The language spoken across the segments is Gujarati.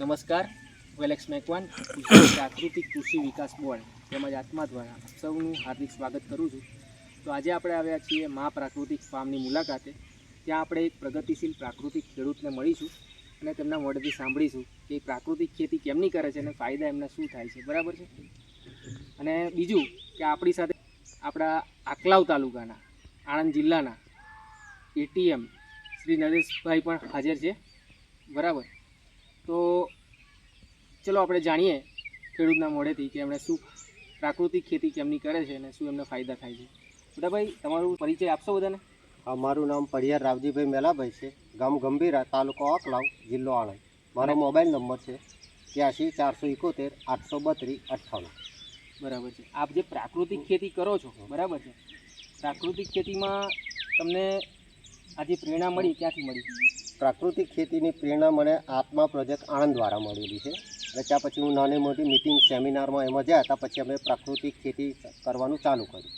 નમસ્કાર. વેલેક્સ મેકવાન પ્રાકૃતિક કૃષિ વિકાસ બોર્ડ તેમજ આત્મા દ્વારા સૌનું હાર્દિક સ્વાગત કરું છું. તો આજે આપણે આવ્યા છીએ મા પ્રાકૃતિક ફાર્મની મુલાકાતે, ત્યાં આપણે એક પ્રગતિશીલ પ્રાકૃતિક ખેડૂતને મળીશું અને તેમના મોઢેથી સાંભળીશું કે પ્રાકૃતિક ખેતી કેમની કરે છે અને ફાયદા એમને શું થાય છે. બરાબર છે? અને બીજું કે આપણી સાથે આપણા આકલાવ તાલુકાના, આણંદ જિલ્લાના એટીએમ શ્રી નરેશભાઈ પણ હાજર છે. બરાબર? તો ચલો આપણે જાણીએ ખેડૂતના મોઢેથી કે એમણે શું પ્રાકૃતિક ખેતી કેમની કરે છે અને શું એમને ફાયદા થાય છે. બુધાભાઈ તમારું પરિચય આપશો બધાને? હા મારું નામ પડિયાર રાવજીભાઈ મેલાભાઈ છે. ગામ ગંભીરા તાલુકો અકલાવ જિલ્લો આણંદ. મારો મોબાઈલ નંબર છે ત્યાંસી ચારસો એકોતેર આઠસો બત્રીસ અઠ્ઠાણું. બરાબર છે. આપ જે પ્રાકૃતિક ખેતી કરો છો બરાબર છે. પ્રાકૃતિક ખેતીમાં તમને આ જે પ્રેરણા મળી ક્યાંથી મળી? પ્રાકૃતિક ખેતીની પ્રેરણા મને આત્મા પ્રોજેક્ટ આણંદ દ્વારા મળેલી છે. અને ત્યાં પછી હું નાની મોટી મિટિંગ સેમિનારમાં એમાં ગયા હતા પછી અમે પ્રાકૃતિક ખેતી કરવાનું ચાલુ કર્યું.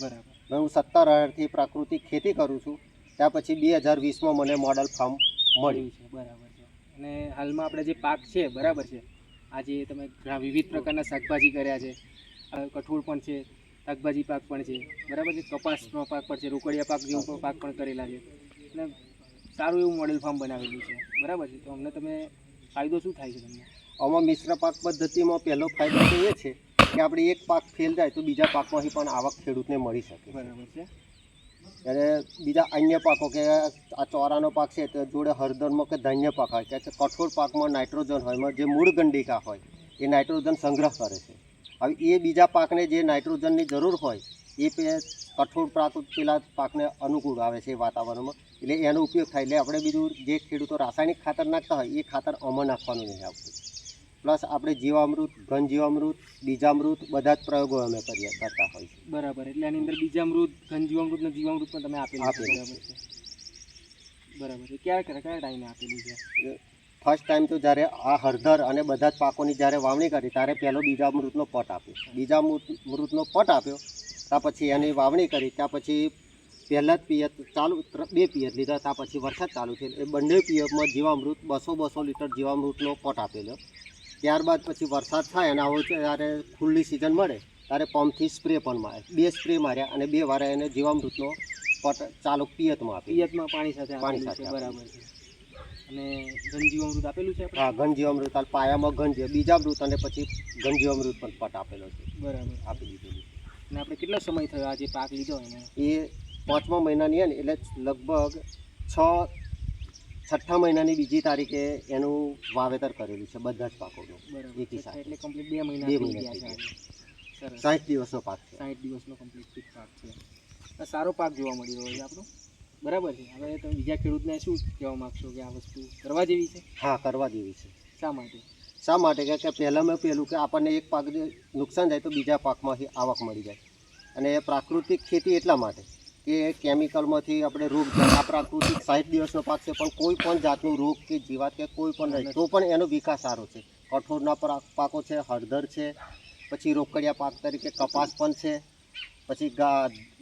બરાબર. હવે હું સત્તર હજારથી પ્રાકૃતિક ખેતી કરું છું. ત્યાં પછી બે હજાર વીસમાં મને મોડલ ફાર્મ મળ્યું. છે બરાબર છે. અને હાલમાં આપણે જે પાક છે બરાબર છે. આજે તમે ઘણા વિવિધ પ્રકારના શાકભાજી કર્યા છે. કઠોળ પણ છે શાકભાજી પાક પણ છે. બરાબર છે કપાસનો પાક પણ છે રોકડિયા પાક જેવો પાક પણ કરેલા છે. અને સારું એવું મોડેલ ફાર્મ બનાવેલું છે. બરાબર છે? તો અમને તમે ફાયદો શું થાય છે તમને? આમાં મિશ્ર પાક પદ્ધતિમાં પહેલો ફાયદો તો એ છે કે આપણે એક પાક ફેલ જાય તો બીજા પાકમાંથી પણ આવક ખેડૂતને મળી શકે બરાબર છે. ત્યારે બીજા અન્ય પાકો કે આ ચોરાનો પાક છે તો જોડે હળદરમાં કે ધાન્ય પાક હોય કે કઠોળ પાકમાં નાઇટ્રોજન હોય જે મૂળ ગંડિકા હોય એ નાઇટ્રોજન સંગ્રહ કરે છે. હવે એ બીજા પાકને જે નાઇટ્રોજનની જરૂર હોય એ પે કઠોળ પાક પેલા પાકને અનુકૂળ આવે છે વાતાવરણમાં. એટલે એનો ઉપયોગ થાય. એટલે આપણે બીજું જે ખેડૂતો રાસાયણિક ખાતર નાખતા હોય એ ખાતર અમર નાખવાનું નહીં આવતું. પ્લસ આપણે જીવામૃત ઘન જીવામૃત બીજામૃત બધા જ પ્રયોગો અમે કરીએ કરતા હોય છે. બરાબર. એટલે આની અંદર બીજામૃત ઘનજીવામૃત ને જીવામૃત પણ તમે આપેલું બરાબર છે. બરાબર. ક્યારે ક્યારે કયા ટાઈમે આપેલું છે? ફર્સ્ટ ટાઈમ તો જ્યારે આ હળદર અને બધા જ પાકોની જ્યારે વાવણી કરી ત્યારે પહેલો બીજા મૃતનો પટ આપ્યો. બીજા મૃત- મૃતનો પટ આપ્યો ત્યાં પછી એની વાવણી કરી ત્યાં પછી પહેલાં જ પિયત ચાલુ બે પિયત લીધા ત્યાં પછી વરસાદ ચાલુ થયો એ બંને પિયતમાં જીવામૃત બસો બસો લીટર જીવામૃતનો પટ આપેલો. ત્યારબાદ પછી વરસાદ થાય અને આવો ત્યારે ખુલ્લી સિઝન મળે ત્યારે પંપથી સ્પ્રે પણ મારે. બે સ્પ્રે માર્યા અને બે વારે એને જીવામૃતનો પોટ ચાલુ પિયતમાં આપી પિયતમાં પાણી સાથે પાણી સાથે બરાબર છે. અને ઘનજીવામૃત આપેલું છે હા ઘનજીવામૃત પાયામાં પાયામાં બીજા મૃત અને પછી ઘનજીવામૃત પણ પટ આપેલો છે. બરાબર. આપી દીધેલું અને આપણે કેટલો સમય થયો આજે જે પાક લીધો એને? એ પાંચમા મહિનાની હોય ને એટલે લગભગ છ છઠ્ઠા મહિનાની બીજી તારીખે એનું વાવેતર કરેલું છે બધા જ પાકોનું. બરાબર સાથે. એટલે કમ્પ્લીટ બે મહિના બે મહિના થઈ સાઠ દિવસનો પાક છે. સાઠ દિવસનો કમ્પ્લીટ પાક છે. આ સારો પાક જોવા મળી રહ્યો છે આપણો. બરાબર છે. હવે તમે બીજા ખેડૂતને શું કહેવા માગશો કે આ વસ્તુ કરવા જેવી છે? હા કરવા જેવી છે. શા માટે? શા માટે કે પહેલાં પહેલાંમાં પહેલું કે આપણને એક પાક નુકસાન જાય તો બીજા પાકમાંથી આવક મળી જાય. અને પ્રાકૃતિક ખેતી એટલા માટે કે કેમિકલમાંથી આપણે રોગ આ પ્રાકૃતિક સાઠ દિવસનો પાક છે, પણ કોઈ પણ જાતનું રોગ કે જીવાત કે કોઈ પણ નહીં તો પણ એનો વિકાસ સારો છે. કઠોળના પાકો છે, હળદર છે, પછી રોકડિયા પાક તરીકે કપાસ પણ છે, પછી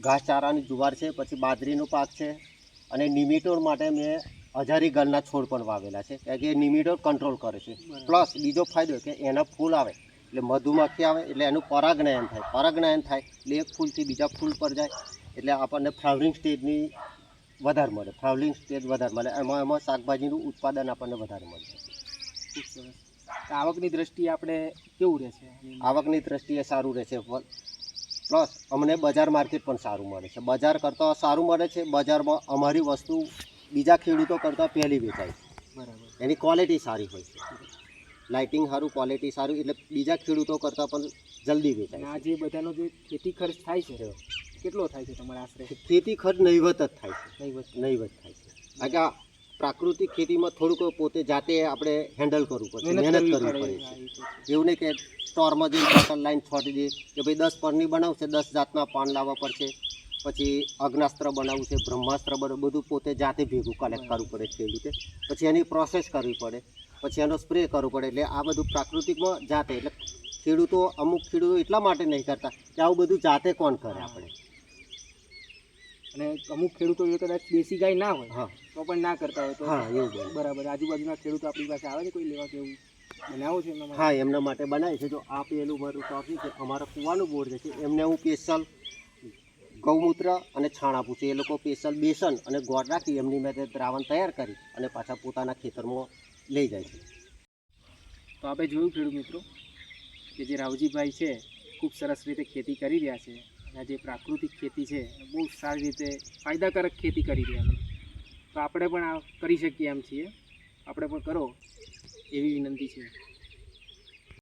ઘાસચારાની જુવાર છે, પછી બાજરીનો પાક છે, અને નિમિટોર માટે મેં હજારી ગલના છોડ પણ વાવેલા છે. કે નિમિડો કંટ્રોલ કરે છે. પ્લસ બીજો ફાયદો કે એના ફૂલ આવે. એટલે મધુમાખી આવે એટલે એનું પરાગનયન થાય. પરાગનયન થાય એટલે એક ફૂલથી બીજા ફૂલ પર જાય. એટલે આપણને ફ્લાવરિંગ સ્ટેજની વધારે મળે. ફ્લાવરિંગ સ્ટેજ વધારે મળે. એમાં એમાં શાકભાજીનું ઉત્પાદન આપણને વધારે મળે. તો આવકની દ્રષ્ટિએ આપણે કેવું રહેશે? આવકની દ્રષ્ટિએ સારું રહેશે. પ્લસ અમને બજાર માર્કેટ પણ સારું મળે છે. બજાર કરતાં સારું મળે છે. બજારમાં અમારી વસ્તુ બીજા ખેડૂતો કરતાં પહેલી વેચાય છે. બરાબર. એની ક્વોલિટી સારી હોય છે. લાઇટિંગ સારું ક્વોલિટી સારું એટલે બીજા ખેડૂતો કરતાં પણ જલ્દી વેચાય આ જે બધાનો જે ખેતી ખર્ચ થાય છે કેટલો થાય છે તમારા આશરે? ખેતી ખર્ચ નહીવત જ થાય છે. નહીવત. નહીવત થાય છે. કારણ કે આ પ્રાકૃતિક ખેતીમાં થોડુંક પોતે જાતે આપણે હેન્ડલ કરવું પડશે મહેનત કરવી પડે. છે. એવું નહીં કે સ્ટોરમાં જઈને લાઈન છોડી દે કે ભાઈ દસ પરની બનાવશે દસ જાતના પાન લાવવા પડશે. પછી અગ્નાસ્ત્ર બનાવવું છે બ્રહ્માસ્ત્ર બનાવવું બધું પોતે જાતે ભેગું કલેક્ટ કરવું પડે ખેડૂતે પછી એની પ્રોસેસ કરવી પડે. પછી એનો સ્પ્રે કરવો પડે. એટલે આ બધું પ્રાકૃતિકમાં જાતે એટલે ખેડૂતો અમુક ખેડૂતો એટલા માટે નહીં કરતા કે આવું બધું જાતે કોણ કરે આપણે? અને અમુક ખેડૂતો જો કદાચ દેશી ગાય ના હોય હા. તો પણ ના કરતા હોય તો હા એવું બરાબર. આજુબાજુના ખેડૂતો આપણી પાસે આવે છે? કોઈ લેવા કે એવું બનાવો છે હા એમના માટે બનાવે છે જો આ પેલું મારું ટોપિક છે અમારા કુવાનું બોર છે એમને હું સ્પેશિયલ ગૌમૂત્ર અને છાણ આપું છું એ લોકો સ્પેશિયલ બેસન અને ગોળ રાખી એમની મેં દ્રાવણ તૈયાર કરી અને પાછા પોતાના ખેતરમાં લઈ જાય છે. તો આપણે જોયું ખેડૂત મિત્રો કે જે રાવજીભાઈ છે, ખૂબ સરસ રીતે ખેતી કરી રહ્યા છે અને જે પ્રાકૃતિક ખેતી છે, બહુ સારી રીતે ફાયદાકારક ખેતી કરી રહ્યા છે. તો આપણે પણ આ કરી શકીએ એમ છીએ. આપણે પણ કરો એવી વિનંતી છે.